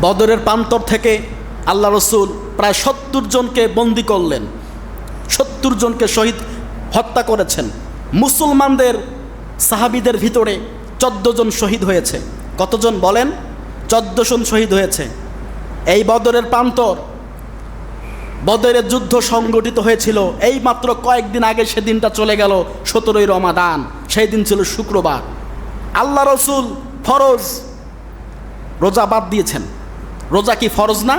বদরের প্রান্তর থেকে আল্লাহ রসুল প্রায় সত্তর জনকে বন্দি করলেন, সত্তর জনকে শহীদ হত্যা করেছেন। মুসলমানদের সাহাবিদের ভিতরে চোদ্দ জন শহীদ হয়েছে। কতজন বলেন? চোদ্দ জন শহীদ হয়েছে। এই বদরের প্রান্তর বদরের যুদ্ধ সংগঠিত হয়েছিল। এই মাত্র কয়েকদিন আগে সেদিনটা চলে গেল সতেরোই রমাদান। সেই দিন ছিল শুক্রবার। আল্লাহ রসুল ফরজ রোজা বাদ দিয়েছেন। রোজা কি ফরজ না?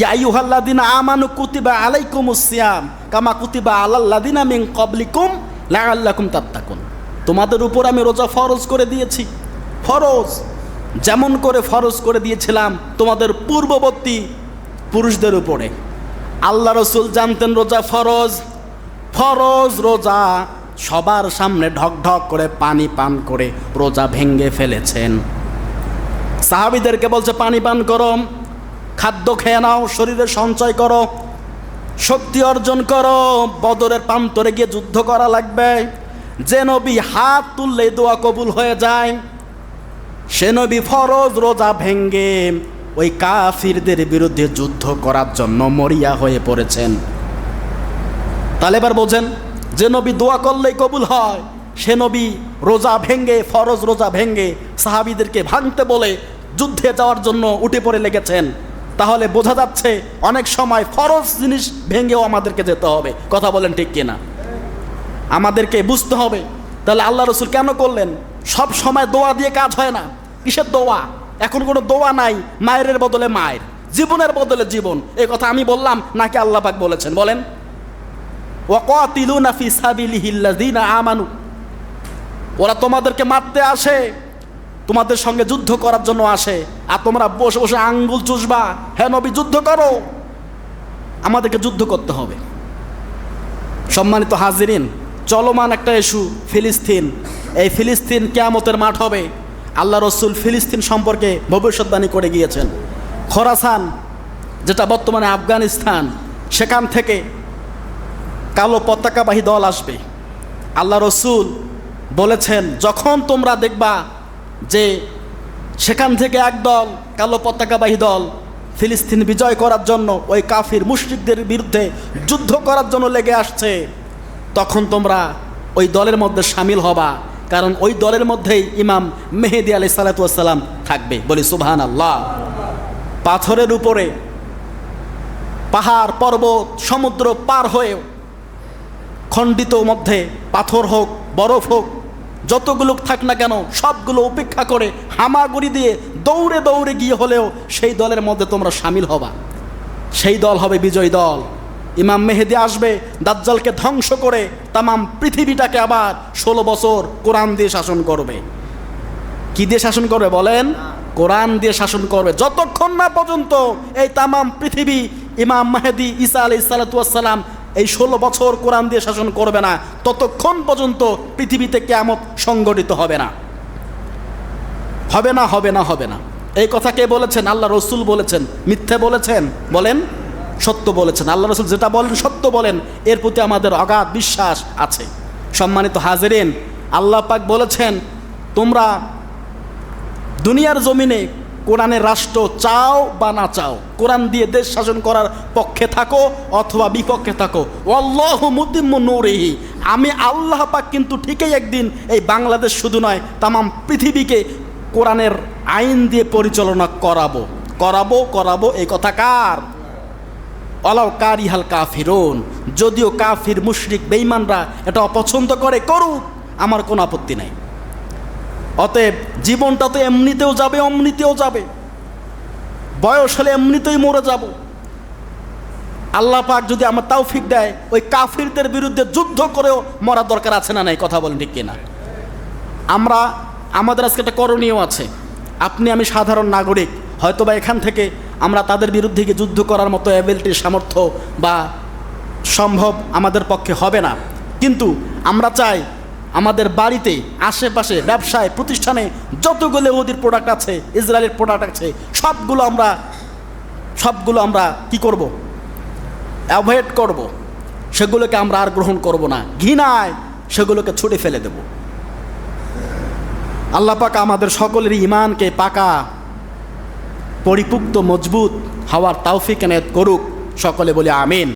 ইয়াইউহাল্লাদিন আমানু কুতিবা আলাইকুম সিয়াম, কামা কুতিবা আলাল্লাদিনা মিন কবলিকুম লাআল্লাকুম তাত্তাকুন। তোমাদের উপর আমি রোজা ফরজ করে দিয়েছি। ফরজ, যেমন করে ফরজ করে দিয়েছিলাম তোমাদের পূর্ববর্তী পুরুষদের উপরে। আল্লাহ রসুল জানতেন রোজা ফরজ। ফরজ রোজা, সবার সামনে ঢক ঢক করে পানি পান করে রোজা ভেঙ্গে ফেলেছেন। সাহাবিদেরকে বলছে, পানি পান করো। খাদ্য খেয়ে নাও, শরীরে সঞ্চয় করো, শক্তি অর্জন করো, বদরের প্রান্তরে গিয়ে যুদ্ধ করা লাগবে। যে নবী হাত তুললে দোয়া কবুল হয়ে যায়। সে নবী ফরজ রোজা ভেঙ্গে ওই কাফিরদের বিরুদ্ধে যুদ্ধ করার জন্য মরিয়া হয়ে পড়েছেন। তাহলে এবার বোঝেন, যে নবী দোয়া করলেই কবুল হয়, সে নবী রোজা ভেঙ্গে, ফরজ রোজা ভেঙ্গে সাহাবিদেরকে ভাঙতে বলে যুদ্ধে যাওয়ার জন্য উঠে পড়ে লেগেছেন। তাহলে বোঝা যাচ্ছে অনেক সময় ফরজ জিনিস ভেঙেও আমাদেরকে যেতে হবে। কথা বলেন ঠিক কিনা? আমাদেরকে বুঝতে হবে। তাহলে আল্লাহ রসুল কেন করলেন? সব সময় দোয়া দিয়ে কাজ হয় না। কিসের দোয়া? এখন কোনো দোয়া নাই, মায়ের বদলে মায়ের, জীবনের বদলে জীবন। এই কথা আমি বললাম, নাকি আল্লাহ পাক বলেছেন? বলেন। আমানু। ওরা তোমাদেরকে মারতে আসে, তোমাদের সঙ্গে যুদ্ধ করার জন্য আসে। আর তোমরা বসে বসে আঙ্গুল চুষবা। হ্যাঁ নবী, যুদ্ধ করো। আমাদেরকে যুদ্ধ করতে হবে। সম্মানিত হাজিরিন, চলমান একটা ইস্যু ফিলিস্তিন। এই ফিলিস্তিন কেয়ামতের মাঠ হবে। আল্লাহ রসুল ফিলিস্তিন সম্পর্কে ভবিষ্যৎবাণী করে গিয়েছেন। খোরাসান, যেটা বর্তমানে আফগানিস্তান, সেখান থেকে কালো পতাকাবাহী দল আসবে। আল্লাহ রসুল বলেছেন, যখন তোমরা দেখবা যে সেখান থেকে এক দল, কালো পতাকাবাহী দল, ফিলিস্তিন বিজয় করার জন্য ওই কাফির মুশরিকদের বিরুদ্ধে যুদ্ধ করার জন্য লেগে আসছে। তখন তোমরা ওই দলের মধ্যে সামিল হবা, কারণ ওই দলের মধ্যেই ইমাম মেহেদি আলি সালাতাম থাকবে। বলি সুবহান আল্লাহ পাথরের উপরে পাহাড়, পর্বত, সমুদ্র পার হয়েও খণ্ডিত মধ্যে পাথর হোক, বরফ হোক যতগুলো থাক না কেন, সবগুলো উপেক্ষা করে হামাগুড়ি দিয়ে দৌড়ে দৌড়ে গিয়ে হলেও সেই দলের মধ্যে তোমরা সামিল হবা। সেই দল হবে বিজয় দল। ইমাম মেহেদি আসবে, দাজ্জালকে ধ্বংস করে তামাম পৃথিবীটাকে আবার ষোলো বছর কোরআন দিয়ে শাসন করবে। কি দিয়ে শাসন করবে বলেন? কোরআন দিয়ে শাসন করবে। যতক্ষণ না পর্যন্ত এই তামাম পৃথিবী ইমাম মাহেদি ঈসা আলি সালাতাম এই ষোলো বছর কোরআন দিয়ে শাসন করবে না, ততক্ষণ পর্যন্ত পৃথিবীতে কেয়ামত সংগঠিত হবে না। হবে না হবে না হবে না। এই কথা কে বলেছেন? আল্লাহ রসুল বলেছেন। মিথ্যে বলেছেন? বলেন। সত্য বলেছেন। আল্লাহ রসুল যেটা বলেন, সত্য বলেন। এর প্রতি আমাদের অগাধ বিশ্বাস আছে। সম্মানিত হাজেরিন, আল্লাহ পাক বলেছেন, তোমরা দুনিয়ার জমিনে কোরআনের রাষ্ট্র চাও বা না চাও, কোরআন দিয়ে দেশ শাসন করার পক্ষে থাকো অথবা বিপক্ষে থাকো। অল্লাহ মুতিম্ম নৌরেহি। আমি আল্লাহ পাক কিন্তু ঠিকই একদিন এই বাংলাদেশ শুধু নয়, তামাম পৃথিবীকে কোরআনের আইন দিয়ে পরিচালনা করাবো। করাবো করাবো, এই কথা কার? অলাও কারিহাল কাফিরুন। যদিও কাফির, মুশরিক বেইমানরা এটা অপছন্দ করে, করুক, আমার কোনো আপত্তি নাই। অতএব জীবনটা তো এমনিতেও যাবে, অমনিতেও যাবে। বয়স হলে এমনিতেই মরে যাব। আল্লাহ পাক যদি আমার তৌফিক দেয়, ওই কাফিরদের বিরুদ্ধে যুদ্ধ করেও মরা দরকার আছে না নাই, কথা বলেন ঠিক কিনা? আমরা, আমাদের আজকে একটা করণীয় আছে। আপনি, আমি সাধারণ নাগরিক হয়তো বা এখান থেকে আমরা তাদের বিরুদ্ধে গিয়ে যুদ্ধ করার মতো অ্যাবিলিটির সামর্থ্য বা সম্ভব আমাদের পক্ষে হবে না। কিন্তু আমরা চাই আমাদের বাড়িতে, আশেপাশে, ব্যবসায়, প্রতিষ্ঠানে যতগুলো ওদের প্রোডাক্ট আছে ইসরায়েলের প্রোডাক্ট আছে, সবগুলো আমরা সবগুলো আমরা কি করব? অ্যাভয়েড করব। সেগুলোকে আমরা আর গ্রহণ করব না। ঘৃণায় সেগুলোকে ছুটে ফেলে দেব। আল্লাহ পাক আমাদের সকলের ইমানকে পাকা, পরিপুক্ত, মজবুত হওয়ার তাওফিক এনায়ত করুক। সকলে বলে আমিন।